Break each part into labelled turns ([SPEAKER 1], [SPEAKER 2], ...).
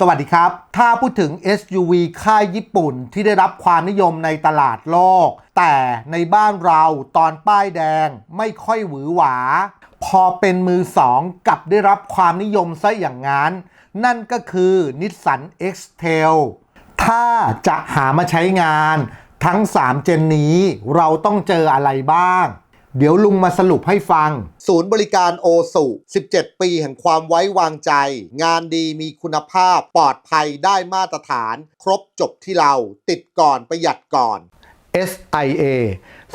[SPEAKER 1] สวัสดีครับ ถ้าพูดถึง SUV ค่ายญี่ปุ่นที่ได้รับความนิยมในตลาดโลก แต่ในบ้านเราตอนป้ายแดงไม่ค่อยหวือหวา พอเป็นมือสองกลับได้รับความนิยมซะอย่างนั้น นั่นก็คือนิสสัน X-Trail ถ้าจะหามาใช้งานทั้ง 3 เจนนี้เราต้องเจออะไรบ้าง เดี๋ยวลุงมาสรุปให้ฟัง ศูนย์บริการโอสุ 17 ปีแห่งความไว้วางใจ งานดีมีคุณภาพปลอดภัยได้มาตรฐาน ครบจบที่เรา ติดก่อนประหยัดก่อน SIA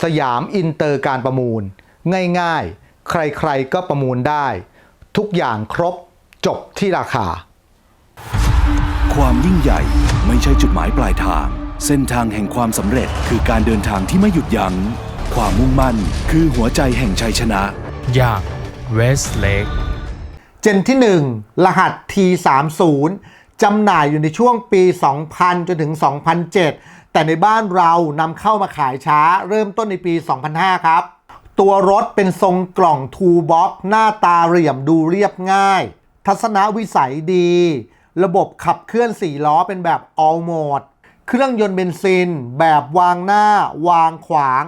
[SPEAKER 1] สยามอินเตอร์การประมูล ง่ายๆ ใครๆก็ประมูลได้ ทุกอย่างครบจบที่ราคา
[SPEAKER 2] ความยิ่งใหญ่ไม่ใช่จุดหมายปลายทาง เส้นทางแห่งความสำเร็จคือการเดินทางที่ไม่หยุดยัง้ง ความมุ่งมั่น คือหัวใจแห่งชัยชนะ
[SPEAKER 3] อย่าง Westlake
[SPEAKER 1] เจนที่ 1 รหัส T30 จำหน่ายอยู่ในช่วงปี 2000 จนถึง 2007 แต่ในบ้านเรานำเข้ามาขายช้า เริ่มต้นในปี 2005 ครับ ตัวรถเป็นทรงกล่อง Two Box หน้าตาเหลี่ยมดูเรียบง่าย ทัศนวิสัยดี ระบบขับเคลื่อน 4 ล้อเป็นแบบ All Mode เครื่องยนต์เบนซิน แบบวางหน้า วางขวาง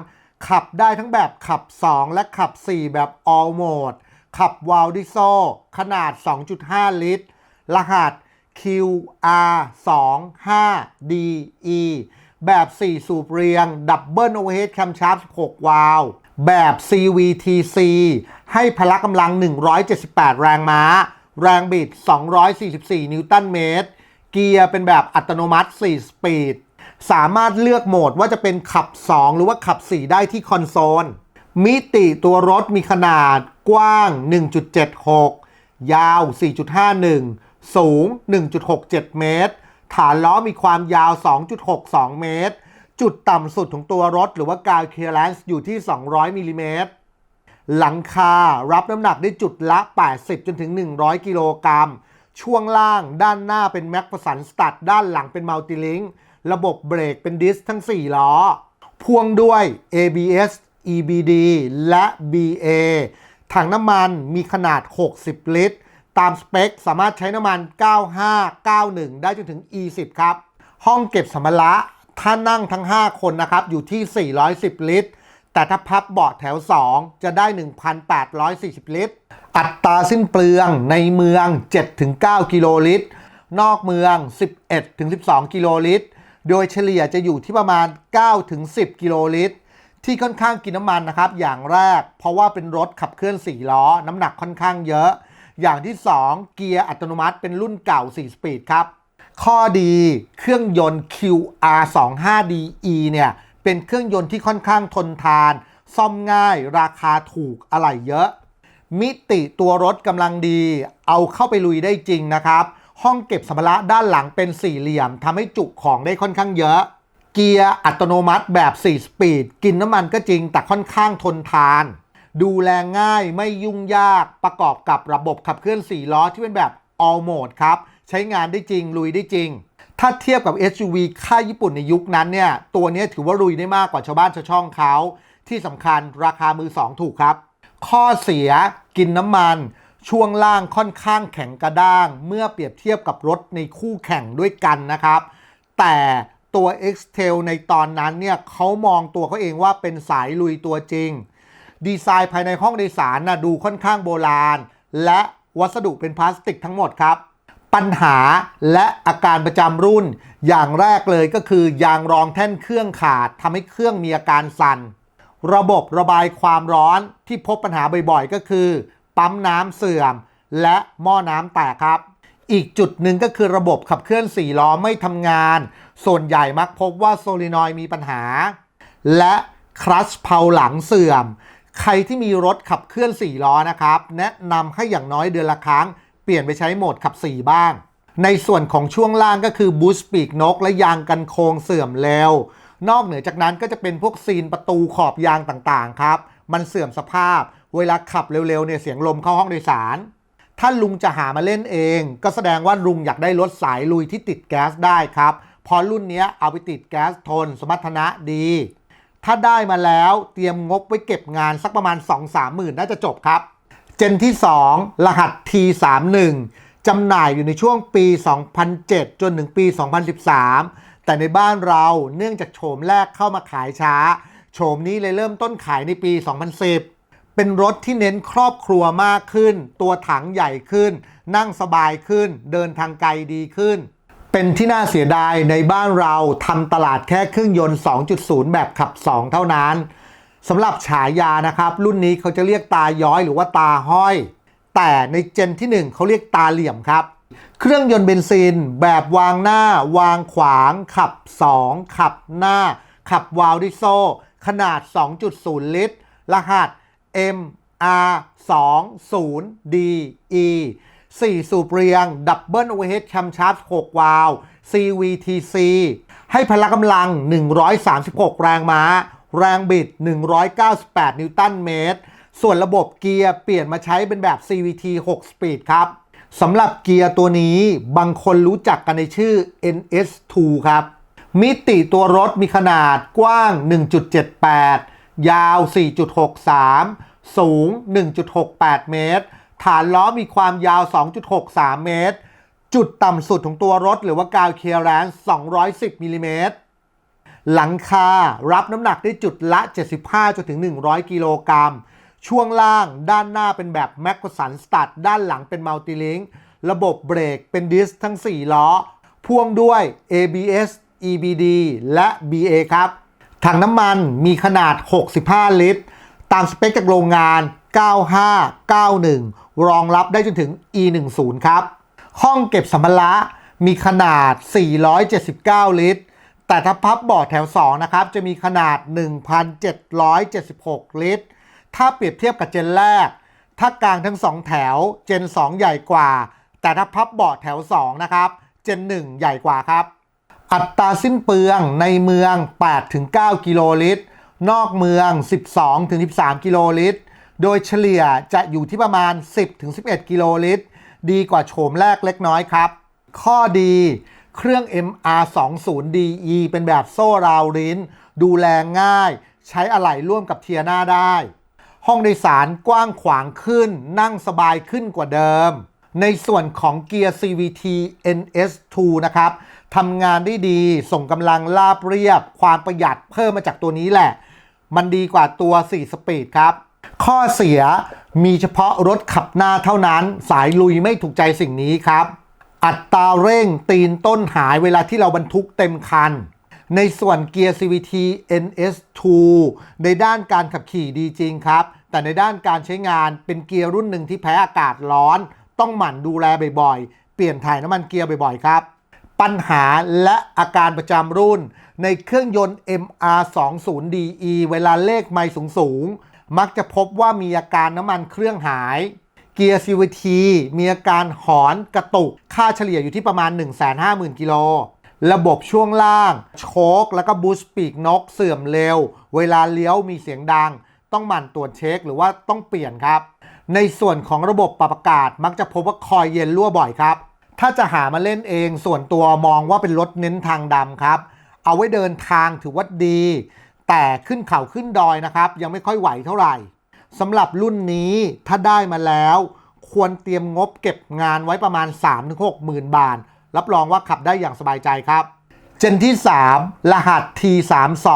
[SPEAKER 1] ขับได้ทั้งแบบขับ 2 และขับ 4 แบบ All Mode ขับวาลดิโซขนาด 2.5 ลิตร รหัส QR25DE แบบ 4 สูบเรียง ดับเบิลโอเวอร์เฮดแคมชาร์ป16 วาล์วแบบ CVTC ให้พละกำลัง 178 แรงม้า แรงบิด 244 นิวตันเมตร เกียร์เป็นแบบอัตโนมัติ 4 สปีด สามารถเลือกโหมดว่าจะเป็นขับ 2 หรือว่าขับ 4 ได้ที่คอนโซล มิติตัวรถมีขนาดกว้าง 1.76 ยาว 4.51 สูง 1.67 เมตร ฐานล้อมีความยาว 2.62 เมตร จุดต่ำสุดของตัวรถหรือว่ากาวเคลียร์แลนซ์อยู่ที่ 200 มิลลิเมตร หลังคารับน้ำหนักได้จุดละ 80 จนถึง 100 กิโลกรัม ช่วงล่างด้านหน้าเป็นแม็กประสันสตัดด้านหลังเป็นมัลติลิง ระบบเบรกเป็นดิสทั้ง 4 ล้อ พ่วงด้วย ABS EBD และ BA ถังน้ำมันมีขนาด 60 ลิตร ตามสเปคสามารถใช้น้ำมัน 95 91 ได้จนถึง E10 ครับ ห้องเก็บสัมภาระถ้านั่งทั้ง 5 คนนะครับ อยู่ที่ 410 ลิตร แต่ถ้าพับเบาะแถว 2 จะได้ 1,840 ลิตร อัตราสิ้นเปลืองในเมือง 7-9 กิโลลิตร นอกเมือง 11-12 กิโลลิตร โดยเฉลี่ยจะอยู่ที่ประมาณ 9-10 กิโลลิตร ที่ค่อนข้างกินน้ำมันนะครับ อย่างแรก เพราะว่าเป็นรถขับเคลื่อน 4 ล้อ น้ำหนักค่อนข้างเยอะ อย่างที่ 2 เกียร์อัตโนมัติเป็นรุ่นเก่า 4 สปีดครับ ข้อดีเครื่องยนต์ QR25DE เนี่ย เป็นเครื่องยนต์ที่ค่อนข้างทนทาน ซ่อมง่ายราคาถูกอะไหล่เยอะ มิติตัวรถกำลังดี เอาเข้าไปลุยได้จริงนะครับ ห้องเก็บสัมภาระด้านหลังเป็นสี่เหลี่ยมทำให้จุของได้ค่อนข้างเยอะ เกียร์อัตโนมัติแบบ 4 สปีด กินน้ำมันก็จริงแต่ค่อนข้างทนทาน ดูแลง่ายไม่ยุ่งยากประกอบกับระบบขับเคลื่อน 4 ล้อที่เป็นแบบ all mode ครับ ใช้งานได้จริง ลุยได้จริง ถ้าเทียบกับ SUV ค่ายญี่ปุ่นในยุคนั้นเนี่ย ตัวนี้ถือว่าลุยได้มากกว่าชาวบ้านชาวช่องเขา ที่สำคัญราคามือ2ถูกครับ ข้อเสียกินน้ำมัน ช่วงล่างค่อนข้างแข็งกระด้าง เมื่อเปรียบเทียบกับรถในคู่แข่งด้วยกันนะครับ แต่ตัว x t a i l ในตอนนั้นเนี่ยเขามองตัวเขาเองว่าเป็นสายลุยตัวจริง ดีไซน์ภายในห้องโดยสารนะดูค่อนข้างโบราณ และวัสดุเป็นพลาสติกทั้งหมดครับ ปัญหาและอาการประจำรุ่น อย่างแรกเลยก็คือยางรองแท่นเครื่องขาดทำให้เครื่องมีอาการสั่น ระบบระบายความร้อนที่พบปัญหาบ่อยๆ ก็คือ ปั๊มน้ำเสื่อม และหม้อน้ำแตกครับ อีกจุดหนึ่งก็คือระบบขับเคลื่อน4ล้อไม่ทำงาน ส่วนใหญ่มักพบว่าโซลินอยมีปัญหา และคลัชเพลาหลังเสื่อม ใครที่มีรถขับเคลื่อน 4 ล้อนะครับ แนะนำให้อย่างน้อยเดือนละครั้ง เปลี่ยนไปใช้โหมดขับ 4 บ้าง ในส่วนของช่วงล่างก็คือบูสต์ปีกนก และยางกันโค้งเสื่อมเร็วนอกเหนือจากนั้นก็จะเป็นพวกซีนประตูขอบยางต่างๆครับ มันเสื่อมสภาพ เวลาขับเร็วๆเนี่ยเสียงลมเข้าห้องโดยสาร ถ้าลุงจะหามาเล่นเอง ก็แสดงว่าลุงอยากได้รถสายลุยที่ติดแก๊สได้ครับพราะรุ่นเนี้ยเอาไปติดแก๊สทน สมรรถนะดี ถ้าได้มาแล้วเตรียมงบไว้เก็บงานสักประมาณ 2-3หมื่นน่าจะจบครับ เจนที่ 2 รหัส T31 จำหน่ายอยู่ในช่วงปี 2007 จนถึงปี 2013 แต่ในบ้านเราเนื่องจากโฉมแรกเข้ามาขายช้า โฉมนี้เลยเริ่มต้นขายในปี 2010 เป็นรถที่เน้นครอบครัวมากขึ้น ตัวถังใหญ่ขึ้น นั่งสบายขึ้น เดินทางไกลดีขึ้น เป็นที่น่าเสียดายในบ้านเราทำตลาดแค่เครื่องยนต์ 2.0 แบบขับ 2 เท่านั้นสำหรับฉายานะครับ รุ่นนี้เขาจะเรียกตาย้อยหรือว่าตาห้อย แต่ในเจนที่ 1 เขาเรียกตาเหลี่ยมครับ เครื่องยนต์เบนซิน แบบวางหน้า วางขวาง ขับ 2 ขับหน้า ขับวาล์วดิโซ ขนาด 2.0 ลิตร รหัส M R 2 0 D E 4 สูบเรียง ดับเบิลโอเวอร์เฮดแคมชาร์จ6วาล์ว CVTC ให้พละกำลัง 136 แรงม้า แรงบิด 198 นิวตันเมตร ส่วนระบบเกียร์เปลี่ยนมาใช้เป็นแบบ CVT 6 Speed ครับสำหรับเกียร์ตัวนี้บางคนรู้จักกันในชื่อ NS2 ครับ มิติตัวรถมีขนาดกว้าง 1.78 ยาว 4.63 สูง 1.68 เมตร ฐานล้อมีความยาว 2.63 เมตร จุดต่ำสุดของตัวรถหรือว่ากาวเคลียร์แรนซ์210มิลลิเมตร หลังคารับน้ำหนักได้จุดละ 75จนถึง 100 กิโลกรัม ช่วงล่างด้านหน้าเป็นแบบแมกกสันสตัดด้านหลังเป็นมัลติลิงค์ระบบเบรกเป็นดิสทั้ง 4 ล้อ พ่วงด้วย ABS EBD และ BA ครับ ถังน้ำมันมีขนาด 65 ลิตร ตามสเปคจากโรงงาน 9591 รองรับได้จนถึง E10 ครับ ห้องเก็บสัมภาระมีขนาด 479 ลิตร แต่ถ้าพับเบาะแถว 2 นะครับ จะมีขนาด 1,776 ลิตร ถ้าเปรียบเทียบกับเจนแรก ถ้ากลางทั้ง 2 แถว เจน 2 ใหญ่กว่า แต่ถ้าพับเบาะแถว 2 นะครับ เจน 1 ใหญ่กว่าครับ อัตราสิ้นเปลืองในเมือง 8-9 กิโลลิตร นอกเมือง 12-13 กิโลลิตร โดยเฉลี่ยจะอยู่ที่ประมาณ 10-11 กิโลลิตร ดีกว่าโฉมแรกเล็กน้อยครับ ข้อดีเครื่อง MR20DE เป็นแบบโซ่ราวลิ้น ดูแลง่าย ใช้อะไหล่ร่วมกับเทียน่าได้ ห้องโดยสารกว้างขวางขึ้น นั่งสบายขึ้นกว่าเดิม ในส่วนของเกียร์ CVT NS2 นะครับ ทำงานได้ดี ส่งกำลังลาบเรียบ ความประหยัดเพิ่มมาจากตัวนี้แหละ มันดีกว่าตัว 4 สปีดครับ ข้อเสียมีเฉพาะรถขับหน้าเท่านั้นสายลุยไม่ถูกใจสิ่งนี้ครับ อัตราเร่งตีนต้นหายเวลาที่เราบรรทุกเต็มคัน ในส่วนเกียร์ CVT NS2 ในด้านการขับขี่ดีจริงครับ แต่ในด้านการใช้งานเป็นเกียร์รุ่นหนึ่งที่แพ้อากาศร้อน ต้องหมั่นดูแลบ่อยๆ เปลี่ยนถ่ายน้ำมันเกียร์บ่อยๆ ครับ ปัญหาและอาการประจำรุ่น ในเครื่องยนต์ MR20DE เวลาเลขไม่สูง ๆ มักจะพบว่ามีอาการน้ำมันเครื่องหาย เกียร์ CVT มีอาการหอนกระตุก ค่าเฉลี่ยอยู่ที่ประมาณ 150,000 กิโล ระบบช่วงล่าง โชคแล้วก็บูสต์ปีกนกเสื่อมเร็ว เวลาเลี้ยวมีเสียงดัง ต้องหมั่นตรวจเช็คหรือว่าต้องเปลี่ยนครับ ในส่วนของระบบปรับอากาศมักจะพบว่าคอยเย็นรั่วบ่อยครับ ถ้าจะหามาเล่นเองส่วนตัวมองว่าเป็นรถเน้นทางดำครับ เอาไว้เดินทางถือว่าดี แต่ขึ้นเขาขึ้นดอยนะครับ ยังไม่ค่อยไหวเท่าไหร่สำหรับรุ่นนี้ถ้าได้มาแล้ว ควรเตรียมงบเก็บงานไว้ประมาณ 3-6หมื่นบาท รับรองว่าขับได้อย่างสบายใจครับ เจนที่ 3 รหัส T32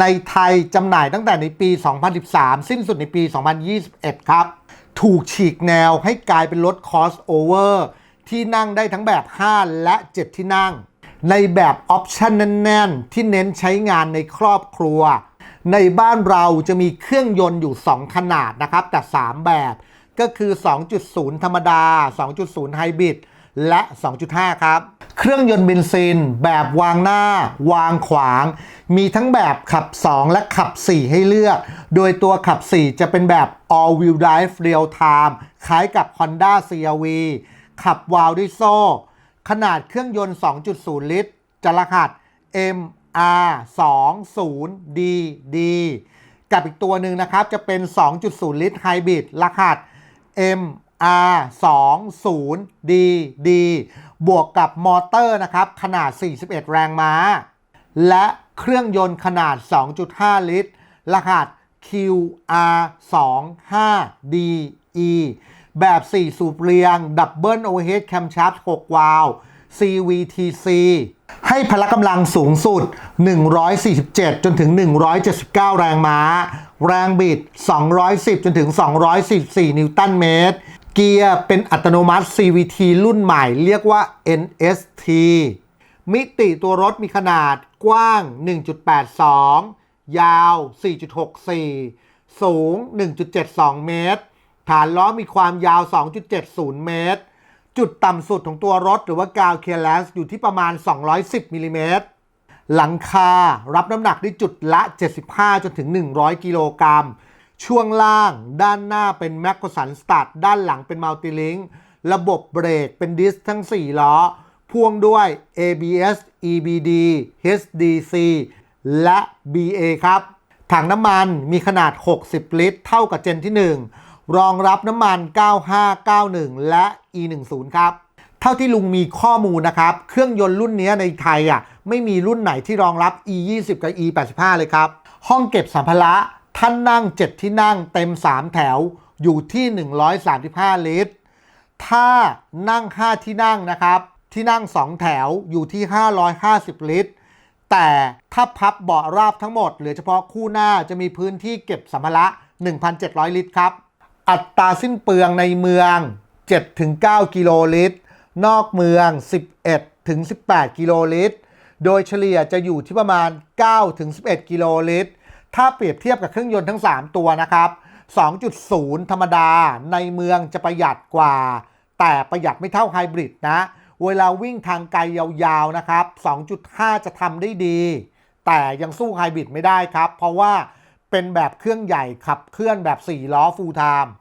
[SPEAKER 1] ในไทยจำหน่ายตั้งแต่ในปี 2013 สิ้นสุดในปี 2021 ครับ ถูกฉีกแนวให้กลายเป็นรถ crossover ที่นั่งได้ทั้งแบบ 5 และ 7 ที่นั่ง ในแบบออปชันแน่นๆ ที่เน้นใช้งานในครอบครัว ในบ้านเราจะมีเครื่องยนต์อยู่ 2 ขนาดนะครับ แต่ 3 แบบก็คือ 2.0 ธรรมดา 2.0 ไฮบริดและ 2.5 ครับ เครื่องยนต์เบนซิน แบบวางหน้า วางขวาง มีทั้งแบบขับ 2 และขับ 4 ให้เลือก โดยตัวขับ 4 จะเป็นแบบ all wheel drive real time คล้ายกับ Honda CRV ขับวาล์วด้วยโซ่ ขนาดเครื่องยนต์ 2.0 ลิตร จะรหัส MR 2 0 DD กับอีกตัวหนึ่งนะครับจะเป็น 2.0 ลิตรไฮบริดรหัส MR 2 0 DD บวกกับมอเตอร์นะครับขนาด 41 แรงม้า และเครื่องยนต์ขนาด 2.5 ลิตร รหัส QR 2 5 DE แบบ 4 สูบเรียง ดับเบิลโอเวอร์เฮดแคมชาร์ป6วาล์ว CVTC ให้พละกำลังสูงสุด 147 จนถึง 179 แรงม้า แรงบิด 210 จนถึง 244 นิวตันเมตร เกียร์เป็นอัตโนมัติ CVT รุ่นใหม่เรียกว่า NST มิติตัวรถมีขนาดกว้าง 1.82 ยาว 4.64 สูง 1.72 เมตร ฐานล้อมีความยาว 2.70 เมตร จุดต่ำสุดของตัวรถหรือว่ากาวเคลียร์แลนซ์อยู่ที่ประมาณ 210มิลลิเมตรหลังคารับน้ำหนักได้จุดละ 75 จนถึง 100 กิโลกรัม ช่วงล่างด้านหน้าเป็นแมกกสันสตัดด้านหลังเป็นมัลติลิงระบบเบรกเป็นดิสทั้ง 4 ล้อ พ่วงด้วย ABS EBD HDC และ BA ครับ ถังน้ำมันมีขนาด 60 ลิตร เท่ากับเจนที่ 1 รองรับน้ำมัน 9591 และ E10 ครับ เท่าที่ลุงมีข้อมูลนะครับ เครื่องยนต์รุ่นนี้ในไทยอะไม่มีรุ่นไหนที่รองรับ E20 กับ E85 เลยครับ ห้องเก็บสัมภาระท่านนั่ง 7 ที่นั่งเต็ม 3 แถวอยู่ที่ 135 ลิตร ถ้านั่ง 5 ที่นั่งนะครับ ที่นั่ง 2 แถวอยู่ที่ 550 ลิตร แต่ถ้าพับเบาะราบทั้งหมดหลือเฉพาะคู่หน้าจะมีพื้นที่เก็บสัมภาระ 1,700 ลิตรครับ อัตราสิ้นเปลืองในเมือง 7-9 กิโลลิตร นอกเมือง 11-18 กิโลลิตร โดยเฉลี่ยจะอยู่ที่ประมาณ 9-11 กิโลลิตร ถ้าเปรียบเทียบกับเครื่องยนต์ทั้ง 3 ตัวนะครับ 2.0 ธรรมดาในเมืองจะประหยัดกว่า แต่ประหยัดไม่เท่าไฮบริดนะ เวลาวิ่งทางไกลยาวๆนะครับ 2.5 จะทำได้ดี แต่ยังสู้ไฮบริดไม่ได้ครับ เพราะว่า เป็นแบบเครื่องใหญ่ขับเคลื่อนแบบ 4 ล้อฟูลไทม์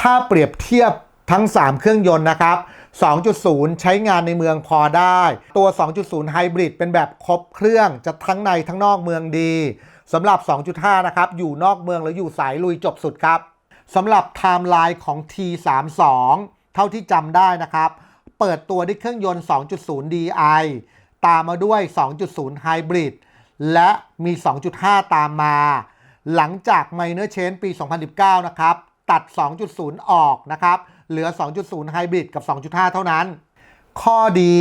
[SPEAKER 1] ถ้าเปรียบเทียบทั้ง 3 เครื่องยนต์นะครับ 2.0 ใช้งานในเมืองพอได้ ตัว 2.0 ไฮบริดเป็นแบบครบเครื่องจะทั้งในทั้งนอกเมืองดีสำหรับ 2.5 นะครับ อยู่นอกเมืองหรืออยู่สายลุยจบสุดครับสำหรับไทม์ไลน์ของ T32 เท่าที่จำได้นะครับ เปิดตัวด้วยเครื่องยนต์ 2.0 DI ตามมาด้วย 2.0 Hybrid และมี 2.5 ตามมา หลังจาก Minor Change ปี 2019 นะครับ ตัด 2.0 ออกนะครับ เหลือ 2.0 Hybrid กับ 2.5 เท่านั้น ข้อดี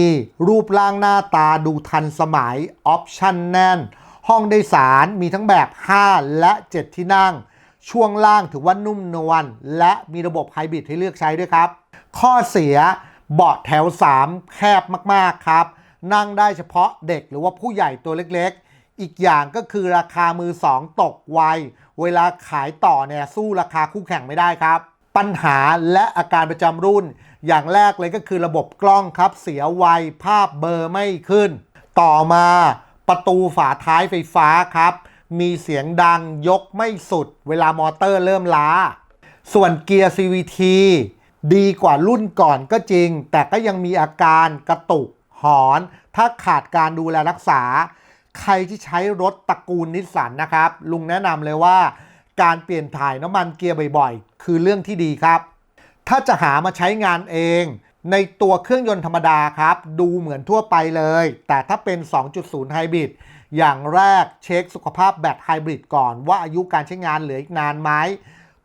[SPEAKER 1] รูปร่างหน้าตาดูทันสมัย ออปชั่นแน่น ห้องโดยสารมีทั้งแบบ 5 และ 7 ที่นั่ง ช่วงล่างถือว่านุ่มนวลและมีระบบไฮบริดให้เลือกใช้ด้วยครับ ข้อเสียเบาะแถว 3 แคบมาก ๆ ครับ นั่งได้เฉพาะเด็กหรือว่าผู้ใหญ่ตัวเล็กๆ อีกอย่างก็คือราคามือ2ตกไว เวลาขายต่อเนี่ยสู้ราคาคู่แข่งไม่ได้ครับ ปัญหาและอาการประจำรุ่น อย่างแรกเลยก็คือระบบกล้องครับเสียไวภาพเบอร์ไม่ขึ้น ต่อมาประตูฝาท้ายไฟฟ้าครับ มีเสียงดังยกไม่สุด เวลามอเตอร์เริ่มล้า ส่วนเกียร์ CVT ดีกว่ารุ่นก่อนก็จริง แต่ก็ยังมีอาการกระตุก หอน ถ้าขาดการดูแลรักษา ใครที่ใช้รถตระกูลนิสสันนะครับ ลุงแนะนำเลยว่า การเปลี่ยนถ่ายน้ำมันเกียร์บ่อยๆ คือเรื่องที่ดีครับ ถ้าจะหามาใช้งานเอง ในตัวเครื่องยนต์ธรรมดาครับ ดูเหมือนทั่วไปเลย แต่ถ้าเป็น 2.0 ไฮบริดอย่างแรกเช็คสุขภาพแบตไฮบริดก่อน ว่าอายุการใช้งานเหลืออีกนานไหม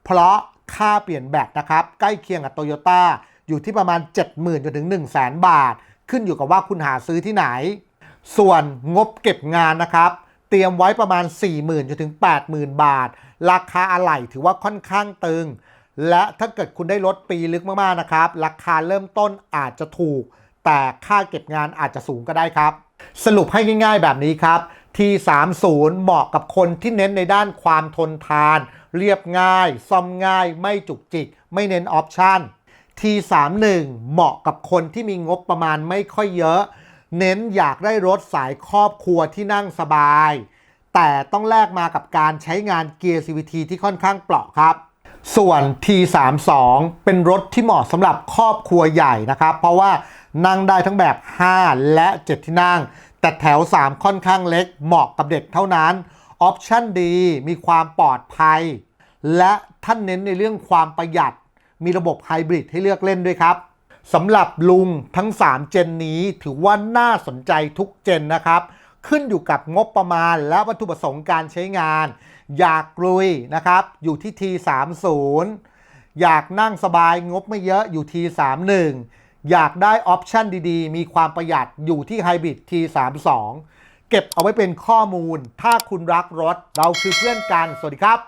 [SPEAKER 1] เพราะค่าเปลี่ยนแบตนะครับ ใกล้เคียงกับโตโยต้าอยู่ที่ประมาณ 70,000จนถึง 1 0 0 0 0แบาท ขึ้นอยู่กับว่าคุณหาซื้อที่ไหน ส่วนงบเก็บงานนะครับ เตรียมไว้ประมาณ 40,000จนถึง 80,000 บาท ราคาอะไหล่ถือว่าค่อนข้างตึง และถ้าเกิดคุณได้รถปีลึกมากๆนะครับ ราคาเริ่มต้นอาจจะถูก แต่ค่าเก็บงานอาจจะสูงก็ได้ครับ สรุปให้ง่าย ๆ แบบนี้ครับ T30 เหมาะกับคนที่เน้นในด้านความทนทาน เรียบง่าย ซ่อมง่าย ไม่จุกจิก ไม่เน้นออปชั่น T31 เหมาะกับคนที่มีงบประมาณไม่ค่อยเยอะ เน้นอยากได้รถสายครอบครัวที่นั่งสบาย แต่ต้องแลกมากับการใช้งานเกียร์ CVT ที่ค่อนข้างเปราะครับ ส่วน T32 เป็นรถที่เหมาะสำหรับครอบครัวใหญ่นะครับ เพราะว่านั่งได้ทั้งแบบ 5 และ 7 ที่นั่ง แต่แถว 3 ค่อนข้างเล็ก เหมาะกับเด็กเท่านั้น ออปชั่นดี มีความปลอดภัย และท่านเน้นในเรื่องความประหยัด มีระบบไฮบริดให้เลือกเล่นด้วยครับ สำหรับลุงทั้ง 3 เจนนี้ถือว่าน่าสนใจทุกเจนนะครับ ขึ้นอยู่กับงบประมาณและวัตถุประสงค์การใช้งาน อยากลุยนะครับ อยู่ที่ T30 อยากนั่งสบายงบไม่เยอะอยู่ T31 อยากได้ออปชันดีๆ มีความประหยัดอยู่ที่ Hybrid T32 เก็บเอาไว้เป็นข้อมูล ถ้าคุณรักรถ เราคือเพื่อนกัน สวัสดีครับ